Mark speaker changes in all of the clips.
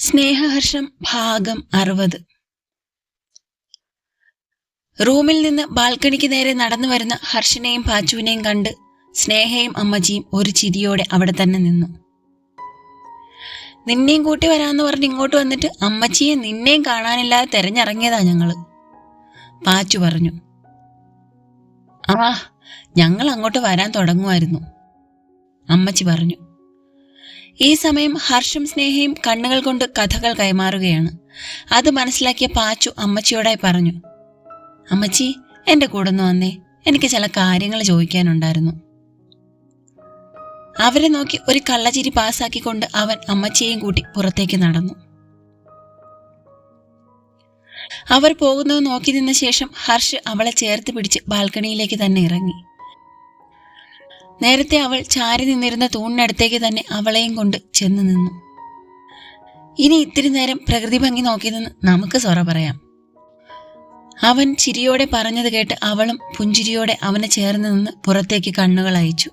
Speaker 1: സ്നേഹഹർഷം ഭാഗം അറുപത്. റൂമിൽ നിന്ന് ബാൽക്കണിക്ക് നേരെ നടന്നു വരുന്ന ഹർഷനെയും പാച്ചുവിനെയും കണ്ട് സ്നേഹയും അമ്മച്ചിയും ഒരു ചിരിയോടെ അവിടെ തന്നെ നിന്നു. നിന്നെയും കൂട്ടി വരാമെന്ന് പറഞ്ഞ് ഇങ്ങോട്ട് വന്നിട്ട് അമ്മച്ചിയെ നിന്നെയും കാണാനില്ലാതെ തെരഞ്ഞിറങ്ങിയതാ ഞങ്ങൾ പാച്ചു പറഞ്ഞു. ആ ഞങ്ങൾ അങ്ങോട്ട് വരാൻ തുടങ്ങുമായിരുന്നു അമ്മച്ചി പറഞ്ഞു. ഈ സമയം ഹർഷും സ്നേഹയും കണ്ണുകൾ കൊണ്ട് കഥകൾ കൈമാറുകയാണ്. അത് മനസ്സിലാക്കിയ പാച്ചു അമ്മച്ചിയോടായി പറഞ്ഞു അമ്മച്ചി എന്റെ കൂടെ ഒന്ന് വന്നേ. എനിക്ക് ചില കാര്യങ്ങൾ ചോദിക്കാനുണ്ടായിരുന്നു. അവരെ നോക്കി ഒരു കള്ളച്ചിരി പാസ്സാക്കിക്കൊണ്ട് അവൻ അമ്മച്ചിയെയും കൂട്ടി പുറത്തേക്ക് നടന്നു. അവർ പോകുന്നത് നോക്കി നിന്ന ശേഷം ഹർഷ് അവളെ ചേർത്ത് പിടിച്ച് ബാൽക്കണിയിലേക്ക് തന്നെ ഇറങ്ങി. നേരത്തെ അവൾ ചാരി നിന്നിരുന്ന തൂണിനടുത്തേക്ക് തന്നെ അവളെയും കൊണ്ട് ചെന്ന് നിന്നു. ഇനി ഇത്തിരി നേരം പ്രകൃതി ഭംഗി നോക്കി നിന്ന് നമുക്ക് സൊറ പറയാം. അവൻ ചിരിയോടെ പറഞ്ഞത് കേട്ട് അവളും പുഞ്ചിരിയോടെ അവനെ ചേർന്ന് നിന്ന് പുറത്തേക്ക് കണ്ണുകൾ അയച്ചു.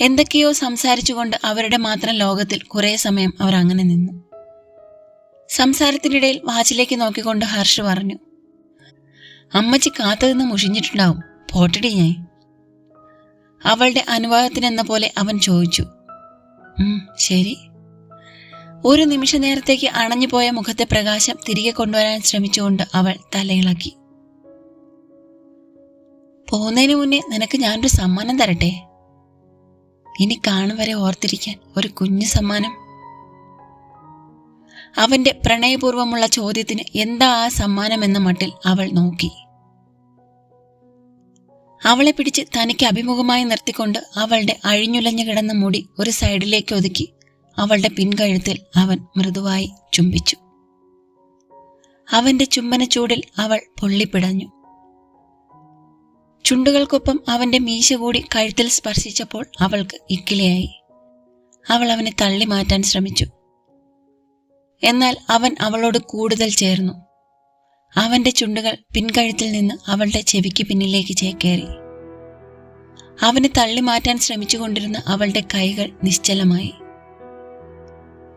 Speaker 1: എന്തൊക്കെയോ സംസാരിച്ചുകൊണ്ട് അവരുടെ മാത്രം ലോകത്തിൽ കുറേ സമയം അവർ അങ്ങനെ നിന്നു. സംസാരത്തിനിടയിൽ വാച്ചിലേക്ക് നോക്കിക്കൊണ്ട് ഹർഷ് പറഞ്ഞു അമ്മച്ചി കാത്തുനിന്ന് മുഷിഞ്ഞിട്ടുണ്ടാവും. പോട്ടടി ഞാൻ. അവളുടെ അനുവാദത്തിനെന്ന പോലെ അവൻ ചോദിച്ചു. ശരി. ഒരു നിമിഷ നേരത്തേക്ക് അണഞ്ഞുപോയ മുഖത്തെ പ്രകാശം തിരികെ കൊണ്ടുവരാൻ ശ്രമിച്ചുകൊണ്ട് അവൾ തലയിളക്കി. പോകുന്നതിന് മുന്നേ നിനക്ക് ഞാനൊരു സമ്മാനം തരട്ടെ? ഇനി കാണും വരെ ഓർത്തിരിക്കാൻ ഒരു കുഞ്ഞു സമ്മാനം. അവന്റെ പ്രണയപൂർവമുള്ള ചോദ്യത്തിന് എന്താ ആ സമ്മാനം എന്ന മട്ടിൽ അവൾ നോക്കി. അവളെ പിടിച്ച് തനിക്ക് അഭിമുഖമായി നിർത്തിക്കൊണ്ട് അവളുടെ അഴിഞ്ഞുലഞ്ഞു കിടന്ന മുടി ഒരു സൈഡിലേക്ക് ഒതുക്കി അവളുടെ പിൻകഴുത്തിൽ അവൻ മൃദുവായി ചുംബിച്ചു. അവന്റെ ചുംബന ചൂടിൽ അവൾ പൊള്ളിപ്പിടഞ്ഞു. ചുണ്ടുകൾക്കൊപ്പം അവന്റെ മീശ കൂടി കഴുത്തിൽ സ്പർശിച്ചപ്പോൾ അവൾക്ക് ഇക്കിലയായി അവൾ അവനെ തള്ളി മാറ്റാൻ ശ്രമിച്ചു. എന്നാൽ അവൻ അവളോട് കൂടുതൽ ചേർന്നു. അവന്റെ ചുണ്ടുകൾ പിൻകഴുത്തിൽ നിന്ന് അവളുടെ ചെവിക്ക് പിന്നിലേക്ക് ചേക്കേറി അവനെ തള്ളി മാറ്റാൻ ശ്രമിച്ചുകൊണ്ടിരുന്ന അവളുടെ കൈകൾ നിശ്ചലമായി.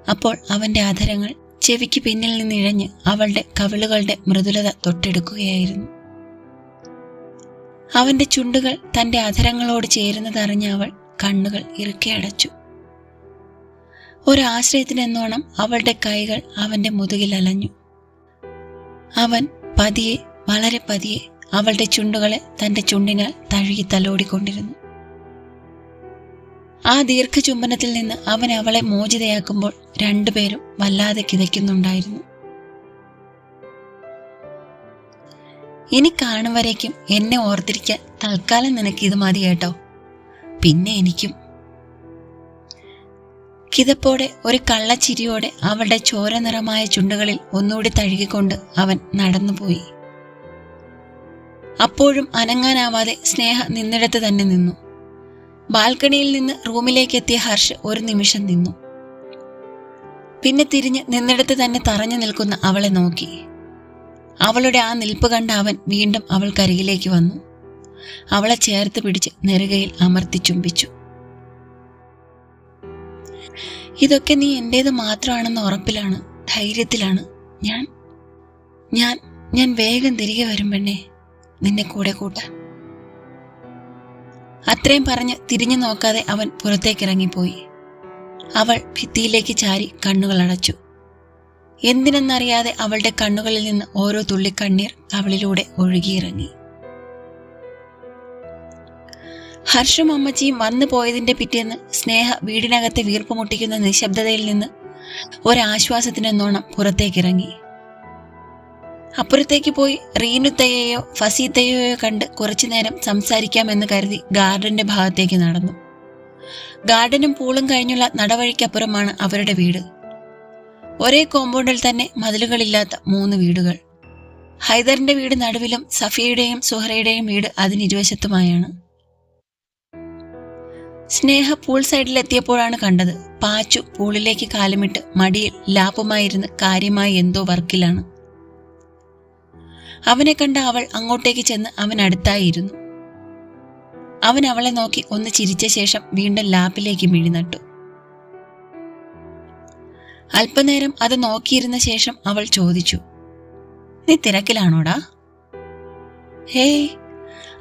Speaker 1: അപ്പോൾ അവന്റെ അധരങ്ങൾ ചെവിക്ക് പിന്നിൽ നിന്ന് ഇഴഞ്ഞ് അവളുടെ കവിളുകളുടെ മൃദുലത തൊട്ടെടുക്കുകയായിരുന്നു. അവന്റെ ചുണ്ടുകൾ തന്റെ അധരങ്ങളോട് ചേരുന്നതറിഞ്ഞ അവൾ കണ്ണുകൾ ഇറുക്കി അടച്ചു. ഒരാശ്രയത്തിനെന്നോണം അവളുടെ കൈകൾ അവന്റെ മുതുകിൽ അലഞ്ഞു അവൻ പതിയെ വളരെ പതിയെ അവളുടെ ചുണ്ടുകളെ തന്റെ ചുണ്ടിനാൽ തഴുകി തലോടിക്കൊണ്ടിരുന്നു. ആ ദീർഘചുംബനത്തിൽ നിന്ന് അവൻ അവളെ മോചിതയാക്കുമ്പോൾ രണ്ടുപേരും വല്ലാതെ കിതയ്ക്കുന്നുണ്ടായിരുന്നു. ഇനി കാണും എന്നെ ഓർത്തിരിക്കാൻ തൽക്കാലം നിനക്ക് മതി കേട്ടോ. പിന്നെ എനിക്കും കിതപ്പോടെ ഒരു കള്ളച്ചിരിയോടെ അവളുടെ ചോര നിറമായ ചുണ്ടുകളിൽ ഒന്നുകൂടി തഴുകിക്കൊണ്ട് അവൻ നടന്നുപോയി. അപ്പോഴും അനങ്ങാനാവാതെ സ്നേഹ നിന്നിടത്ത് തന്നെ നിന്നു. ബാൽക്കണിയിൽ നിന്ന് റൂമിലേക്ക് എത്തിയ ഹർഷ് ഒരു നിമിഷം നിന്നു. പിന്നെ തിരിഞ്ഞ് നിന്നിടത്ത് തന്നെ തറഞ്ഞു നിൽക്കുന്ന അവളെ നോക്കി. അവളുടെ ആ നിൽപ്പ് കണ്ട അവൻ വീണ്ടും അവൾക്കരികിലേക്ക് വന്നു. അവളെ ചേർത്ത് പിടിച്ച് നെറുകയിൽ അമർത്തി ചുംബിച്ചു. ഇതൊക്കെ നീ എന്റേത് മാത്രമാണെന്ന ഉറപ്പിലാണ് ധൈര്യത്തിലാണ്. ഞാൻ ഞാൻ ഞാൻ വേഗം തിരികെ വരും പെണ്ണേ നിന്നെ കൂടെ കൂട്ടാൻ. അത്രയും പറഞ്ഞ് തിരിഞ്ഞു നോക്കാതെ അവൻ പുറത്തേക്കിറങ്ങിപ്പോയി. അവൾ ഭിത്തിയിലേക്ക് ചാരി കണ്ണുകൾ അടച്ചു. എന്തിനെന്നറിയാതെ അവളുടെ കണ്ണുകളിൽ നിന്ന് ഓരോ തുള്ളി കണ്ണീർ അവളിലൂടെ ഒഴുകിയിറങ്ങി. ഹർഷും അമ്മച്ചിയും വന്നു പോയതിന്റെ പിറ്റേന്ന് സ്നേഹ വീടിനകത്തെ വീർപ്പ് മുട്ടിക്കുന്ന നിശബ്ദതയിൽ നിന്ന് ഒരാശ്വാസത്തിനെന്നോണം പുറത്തേക്കിറങ്ങി. അപ്പുറത്തേക്ക് പോയി റീനുത്തയെയോ ഫസീത്തയെയോ കണ്ട് കുറച്ചു നേരം സംസാരിക്കാമെന്ന് കരുതി ഗാർഡന്റെ ഭാഗത്തേക്ക് നടന്നു. ഗാർഡനും പൂളും കഴിഞ്ഞുള്ള നടവഴിക്കപ്പുറമാണ് അവരുടെ വീട്. ഒരേ കോമ്പൗണ്ടിൽ തന്നെ മതിലുകളില്ലാത്ത മൂന്ന് വീടുകൾ. ഹൈദറിന്റെ വീട് നടുവിലും സഫിയയുടെയും സുഹറയുടെയും വീട് അതിനിരുവശത്തുമായാണ് സ്നേഹ പൂൾ സൈഡിലെത്തിയപ്പോഴാണ് കണ്ടത്. പാച്ചു പൂളിലേക്ക് കാലുമിട്ട് മടിയിൽ ലാപ്പുമായിരുന്ന് കാര്യമായി എന്തോ വർക്കിലാണ്. അവനെ കണ്ട അവൾ അങ്ങോട്ടേക്ക് ചെന്ന് അവൻ അടുത്തായിരുന്നു. അവൻ അവളെ നോക്കി ഒന്ന് ചിരിച്ച ശേഷം വീണ്ടും ലാപ്പിലേക്ക് മിഴിനട്ടു. അല്പനേരം അത് നോക്കിയിരുന്ന ശേഷം അവൾ ചോദിച്ചു നീ തിരക്കിലാണോടാ? ഹേയ്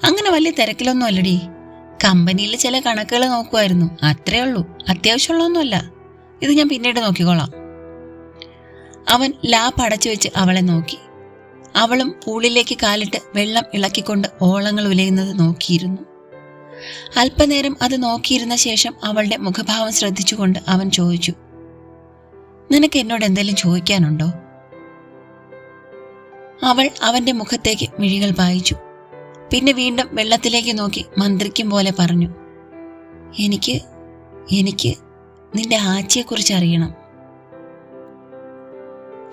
Speaker 1: അങ്ങനെ വലിയ തിരക്കിലൊന്നും അല്ലടി കമ്പനിയിൽ ചില കണക്കുകൾ നോക്കുമായിരുന്നു അത്രേ ഉള്ളൂ. അത്യാവശ്യമുള്ളൊന്നുമല്ല ഇത് ഞാൻ പിന്നീട് നോക്കിക്കോളാം. അവൻ ലാപ്പ് അടച്ചു വെച്ച് അവളെ നോക്കി. അവളും പൂളിലേക്ക് കാലിട്ട് വെള്ളം ഇളക്കിക്കൊണ്ട് ഓളങ്ങൾ ഉലയുന്നത് നോക്കിയിരുന്നു. അല്പനേരം അത് നോക്കിയിരുന്ന ശേഷം അവളുടെ മുഖഭാവം ശ്രദ്ധിച്ചുകൊണ്ട് അവൻ ചോദിച്ചു നിനക്ക് എന്നോട് എന്തെങ്കിലും ചോദിക്കാനുണ്ടോ? അവൾ അവന്റെ മുഖത്തേക്ക് മിഴികൾ പായിച്ചു. പിന്നെ വീണ്ടും വെള്ളത്തിലേക്ക് നോക്കി മന്ത്രിക്കും പോലെ പറഞ്ഞു എനിക്ക് എനിക്ക് നിന്റെ ആച്ചിയെക്കുറിച്ച് അറിയണം.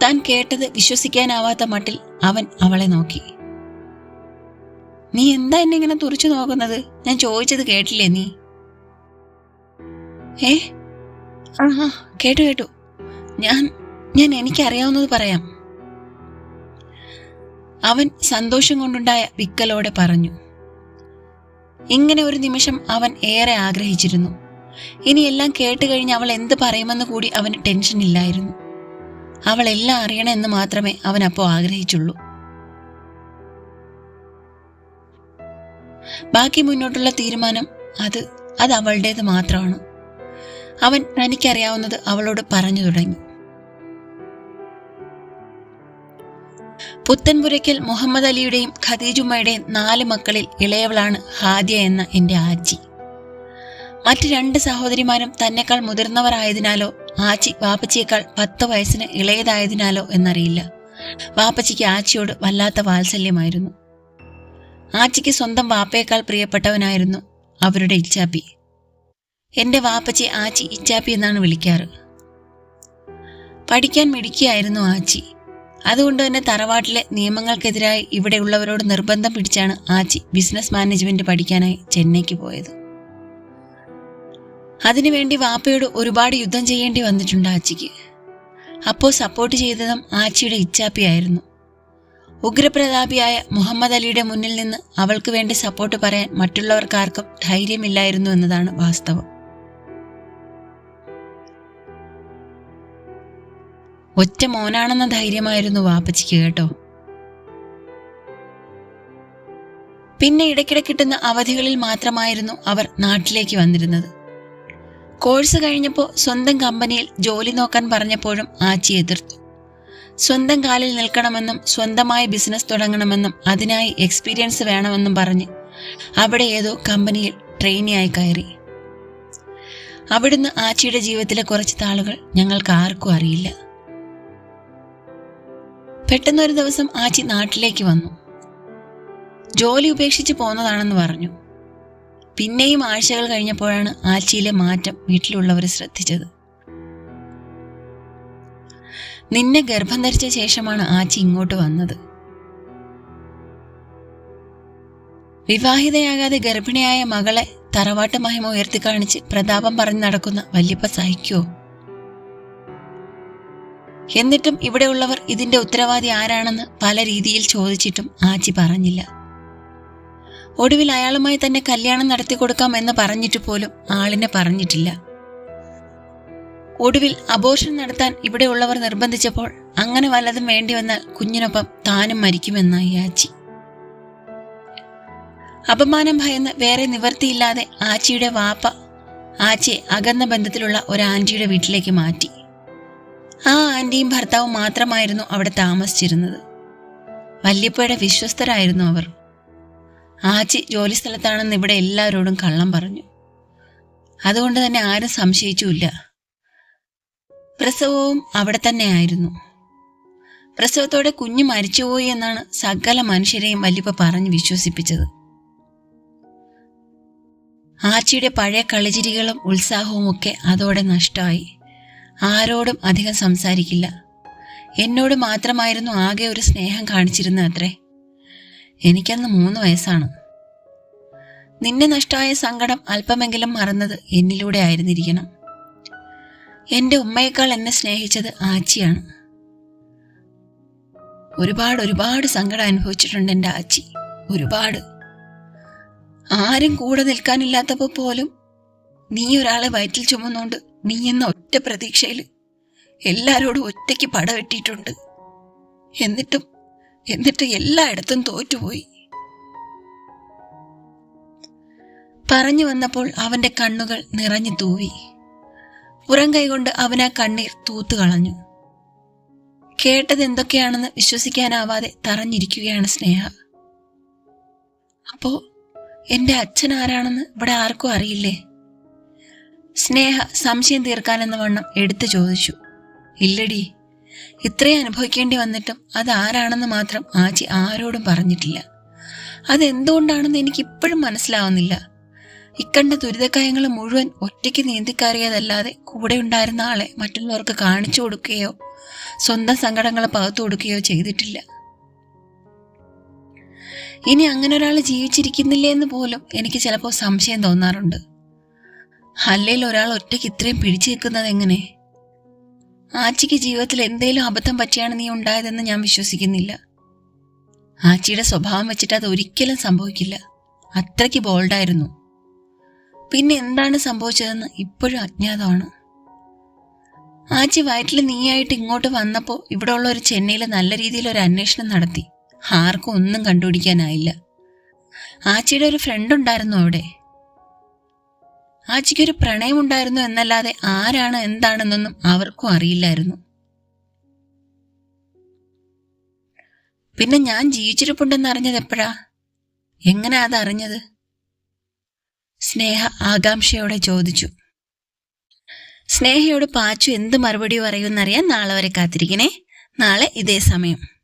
Speaker 1: താൻ കേട്ടത് വിശ്വസിക്കാനാവാത്ത മട്ടിൽ അവൻ അവളെ നോക്കി. നീ എന്താ എന്നെ ഇങ്ങനെ തുറച്ചു നോക്കുന്നത്? ഞാൻ ചോദിച്ചത് കേട്ടില്ലേ നീ? ഏ? ആ കേട്ടു കേട്ടു. ഞാൻ ഞാൻ എനിക്കറിയാവുന്നത് പറയാം. അവൻ സന്തോഷം കൊണ്ടുണ്ടായ വിക്കലോടെ പറഞ്ഞു ഇങ്ങനെ ഒരു നിമിഷം അവൻ ഏറെ ആഗ്രഹിച്ചിരുന്നു. ഇനി എല്ലാം കേട്ട് കഴിഞ്ഞ് അവൾ എന്ത് പറയുമെന്ന് കൂടി അവന് ടെൻഷൻ ഇല്ലായിരുന്നു. അവൾ എല്ലാം അറിയണമെന്ന് മാത്രമേ അവൻ അപ്പോൾ ആഗ്രഹിച്ചുള്ളൂ. ബാക്കി മുന്നോട്ടുള്ള തീരുമാനം അത് അത് അവളുടേത് മാത്രമാണ്. അവൻ തനിക്കറിയാവുന്നത് അവളോട് പറഞ്ഞു തുടങ്ങി. പുത്തൻപുരയ്ക്കൽ മുഹമ്മദ് അലിയുടെയും ഖദീജുമ്മയുടെയും നാല് മക്കളിൽ ഇളയവളാണ് ഹാദിയ എന്ന എന്റെ ആച്ചി. മറ്റ് രണ്ട് സഹോദരിമാരും തന്നെക്കാൾ മുതിർന്നവരായതിനാലോ ആച്ചി വാപ്പച്ചിയേക്കാൾ പത്ത് വയസ്സിന് ഇളയതായതിനാലോ എന്നറിയില്ല. വാപ്പച്ചിക്ക് ആച്ചിയോട് വല്ലാത്ത വാത്സല്യമായിരുന്നു. ആച്ചിക്ക് സ്വന്തം വാപ്പയേക്കാൾ പ്രിയപ്പെട്ടവനായിരുന്നു അവരുടെ ഇച്ചാപ്പി. എന്റെ വാപ്പച്ചി ആച്ചി ഇച്ചാപ്പി എന്നാണ് വിളിക്കാറ്. പഠിക്കാൻ മിടുക്കിയായിരുന്നു ആച്ചി. അതുകൊണ്ട് തന്നെ തറവാട്ടിലെ നിയമങ്ങൾക്കെതിരായി ഇവിടെയുള്ളവരോട് നിർബന്ധം പിടിച്ചാണ് ആച്ചി ബിസിനസ് മാനേജ്മെന്റ് പഠിക്കാനായി ചെന്നൈക്ക് പോയത്. അതിനുവേണ്ടി വാപ്പയോട് ഒരുപാട് യുദ്ധം ചെയ്യേണ്ടി വന്നിട്ടുണ്ട് ആച്ചിക്ക്. അപ്പോൾ സപ്പോർട്ട് ചെയ്തതും ആച്ചിയുടെ ഇച്ചാപ്പിയായിരുന്നു. ഉഗ്രപ്രതാപിയായ മുഹമ്മദ് അലിയുടെ മുന്നിൽ നിന്ന് അവൾക്ക് വേണ്ടി സപ്പോർട്ട് പറയാൻ മറ്റുള്ളവർക്കാർക്കും ധൈര്യമില്ലായിരുന്നു എന്നതാണ് വാസ്തവം. ഒറ്റ മോനാണെന്ന ധൈര്യമായിരുന്നു വാപ്പച്ചിക്ക് കേട്ടോ. പിന്നെ ഇടയ്ക്കിടെ കിട്ടുന്ന അവധികളിൽ മാത്രമായിരുന്നു അവർ നാട്ടിലേക്ക് വന്നിരുന്നത്. കോഴ്സ് കഴിഞ്ഞപ്പോൾ സ്വന്തം കമ്പനിയിൽ ജോലി നോക്കാൻ പറഞ്ഞപ്പോഴും ആച്ചി എതിർത്തു. സ്വന്തം കാലിൽ നിൽക്കണമെന്നും സ്വന്തമായി ബിസിനസ് തുടങ്ങണമെന്നും അതിനായി എക്സ്പീരിയൻസ് വേണമെന്നും പറഞ്ഞ് അവിടെ ഏതോ കമ്പനിയിൽ ട്രെയിനിയായി കയറി. അവിടുന്ന് ആച്ചിയുടെ ജീവിതത്തിലെ കുറച്ച് താളുകൾ ഞങ്ങൾക്ക് ആർക്കും അറിയില്ല. പെട്ടെന്നൊരു ദിവസം ആച്ചി നാട്ടിലേക്ക് വന്നു. ജോലി ഉപേക്ഷിച്ച് പോന്നതാണെന്ന് പറഞ്ഞു. പിന്നെയും ആഴ്ചകൾ കഴിഞ്ഞപ്പോഴാണ് ആച്ചിയിലെ മാറ്റം വീട്ടിലുള്ളവർ ശ്രദ്ധിച്ചത്. നിന്നെ ഗർഭം ധരിച്ച ശേഷമാണ് ആച്ചി ഇങ്ങോട്ട് വന്നത്. വിവാഹിതയാകാതെ ഗർഭിണിയായ മകളെ തറവാട്ട് മഹിമ ഉയർത്തി കാണിച്ച് പ്രതാപം പറഞ്ഞു നടക്കുന്ന വല്യപ്പ സഹിക്കുവോ? എന്നിട്ടും ഇവിടെയുള്ളവർ ഇതിന്റെ ഉത്തരവാദി ആരാണെന്ന് പല രീതിയിൽ ചോദിച്ചിട്ടും ആച്ചി പറഞ്ഞില്ല. ഒടുവിൽ അയാളുമായി തന്നെ കല്യാണം നടത്തി കൊടുക്കാം എന്ന് പറഞ്ഞിട്ട് പോലും ആളിനെ പറഞ്ഞിട്ടില്ല. ഒടുവിൽ അബോർഷൻ നടത്താൻ ഇവിടെയുള്ളവർ നിർബന്ധിച്ചപ്പോൾ അങ്ങനെ വല്ലതും വേണ്ടി വന്നാൽ കുഞ്ഞിനൊപ്പം താനും മരിക്കുമെന്നായി ആച്ചി. അപമാനം ഭയന്ന് വേറെ നിവർത്തിയില്ലാതെ ആച്ചിയുടെ വാപ്പ ആച്ചിയെ അകന്ന ബന്ധത്തിലുള്ള ഒരു ആന്റിയുടെ വീട്ടിലേക്ക് മാറ്റി. ആ ആന്റിയും ഭർത്താവും മാത്രമായിരുന്നു അവിടെ താമസിച്ചിരുന്നത്. വല്യപ്പയുടെ വിശ്വസ്തരായിരുന്നു അവർ. ആച്ചി ജോലി സ്ഥലത്താണെന്ന് ഇവിടെ എല്ലാവരോടും കള്ളം പറഞ്ഞു. അതുകൊണ്ട് തന്നെ ആരും സംശയിച്ചുമില്ല. പ്രസവവും അവിടെ തന്നെയായിരുന്നു പ്രസവത്തോടെ കുഞ്ഞ് മരിച്ചുപോയി എന്നാണ് സകല മനുഷ്യരെയും വല്യപ്പ പറഞ്ഞ് വിശ്വസിപ്പിച്ചത്. ആച്ചിയുടെ പഴയ കളിചിരികളും ഉത്സാഹവും ഒക്കെ അതോടെ നഷ്ടമായി. ആരോടും അധികം സംസാരിക്കില്ല. എന്നോട് മാത്രമായിരുന്നു ആകെ ഒരു സ്നേഹം കാണിച്ചിരുന്നത് അത്രേ. എനിക്കന്ന് മൂന്ന് വയസ്സാണ്. നിന്നെ നഷ്ടമായ സങ്കടം അല്പമെങ്കിലും മറന്നത് എന്നിലൂടെ ആയിരുന്നിരിക്കണം. എന്റെ ഉമ്മയേക്കാൾ എന്നെ സ്നേഹിച്ചത് ആച്ചിയാണ്. ഒരുപാട് ഒരുപാട് സങ്കടം അനുഭവിച്ചിട്ടുണ്ട് എന്റെ ആച്ചി. ഒരുപാട്. ആരും കൂടെ നിൽക്കാനില്ലാത്തപ്പോൾ പോലും നീ ഒരാളെ വയറ്റിൽ ചുമന്നുകൊണ്ട് നീ എന്ന ഒറ്റ പ്രതീക്ഷയിൽ എല്ലാരോടും ഒറ്റയ്ക്ക് പട പടവെട്ടിയിട്ടുണ്ട് എന്നിട്ടും എന്നിട്ട് എല്ലായിടത്തും തോറ്റുപോയി. പറഞ്ഞു വന്നപ്പോൾ അവന്റെ കണ്ണുകൾ നിറഞ്ഞു തൂവി. പുറം കൈകൊണ്ട് അവനാ കണ്ണീർ തൂത്തു കളഞ്ഞു. കേട്ടത് എന്തൊക്കെയാണെന്ന് വിശ്വസിക്കാനാവാതെ തറഞ്ഞിരിക്കുകയാണ് സ്നേഹ. അപ്പോ എന്റെ അച്ഛൻ ആരാണെന്ന് ഇവിടെ ആർക്കും അറിയില്ലേ? സ്നേഹ സംശയം തീർക്കാനെന്ന വണ്ണം എടുത്തു ചോദിച്ചു. ഇല്ലടി ഇത്രയും അനുഭവിക്കേണ്ടി വന്നിട്ടും അത് അതാരാണെന്ന് മാത്രം ആച്ചി ആരോടും പറഞ്ഞിട്ടില്ല. അതെന്തുകൊണ്ടാണെന്ന് എനിക്ക് ഇപ്പോഴും മനസ്സിലാവുന്നില്ല. ഇക്കണ്ട ദുരിതക്കായങ്ങൾ മുഴുവൻ ഒറ്റയ്ക്ക് നീന്തിക്കാറിയതല്ലാതെ കൂടെ ഉണ്ടായിരുന്ന ആളെ മറ്റുള്ളവർക്ക് കാണിച്ചു കൊടുക്കുകയോ സ്വന്തം സങ്കടങ്ങൾ പകർത്തു കൊടുക്കുകയോ ചെയ്തിട്ടില്ല. ഇനി അങ്ങനെ ഒരാൾ ജീവിച്ചിരിക്കുന്നില്ലേ എന്ന് പോലും എനിക്ക് ചിലപ്പോൾ സംശയം തോന്നാറുണ്ട്. അല്ലെങ്കിൽ ഒരാൾ ഒറ്റയ്ക്ക് ഇത്രയും പിടിച്ചു നിൽക്കുന്നത് എങ്ങനെ? ആച്ചിക്ക് ജീവിതത്തിൽ എന്തേലും അബദ്ധം പറ്റിയാണ് നീ ഉണ്ടായതെന്ന് ഞാൻ വിശ്വസിക്കുന്നില്ല. ആച്ചിയുടെ സ്വഭാവം വെച്ചിട്ട് അത് ഒരിക്കലും സംഭവിക്കില്ല. അത്രയ്ക്ക് ബോൾഡായിരുന്നു. പിന്നെ എന്താണ് സംഭവിച്ചതെന്ന് ഇപ്പോഴും അജ്ഞാതമാണ്. ആച്ചി വയറ്റിൽ നീയായിട്ട് ഇങ്ങോട്ട് വന്നപ്പോൾ ഇവിടെ ഉള്ള ഒരു ചെന്നൈയിൽ നല്ല രീതിയിൽ ഒരു അന്വേഷണം നടത്തി. ആർക്കും ഒന്നും കണ്ടുപിടിക്കാനായില്ല. ആച്ചിയുടെ ഒരു ഫ്രണ്ട് ഉണ്ടായിരുന്നു അവിടെ. ആച്ചിക്കൊരു പ്രണയമുണ്ടായിരുന്നു എന്നല്ലാതെ ആരാണ് എന്താണെന്നൊന്നും അവർക്കും അറിയില്ലായിരുന്നു. പിന്നെ ഞാൻ ജീവിച്ചിരിപ്പുണ്ടെന്ന് അറിഞ്ഞത് എപ്പോഴാ? എങ്ങനെ അത് അറിഞ്ഞത് സ്നേഹ ആകാംക്ഷയോടെ ചോദിച്ചു. സ്നേഹയോട് പാച്ചു എന്ത് മറുപടി പറയുമെന്നറിയാൻ നാളെ വരെ കാത്തിരിക്കണേ. നാളെ ഇതേ സമയം.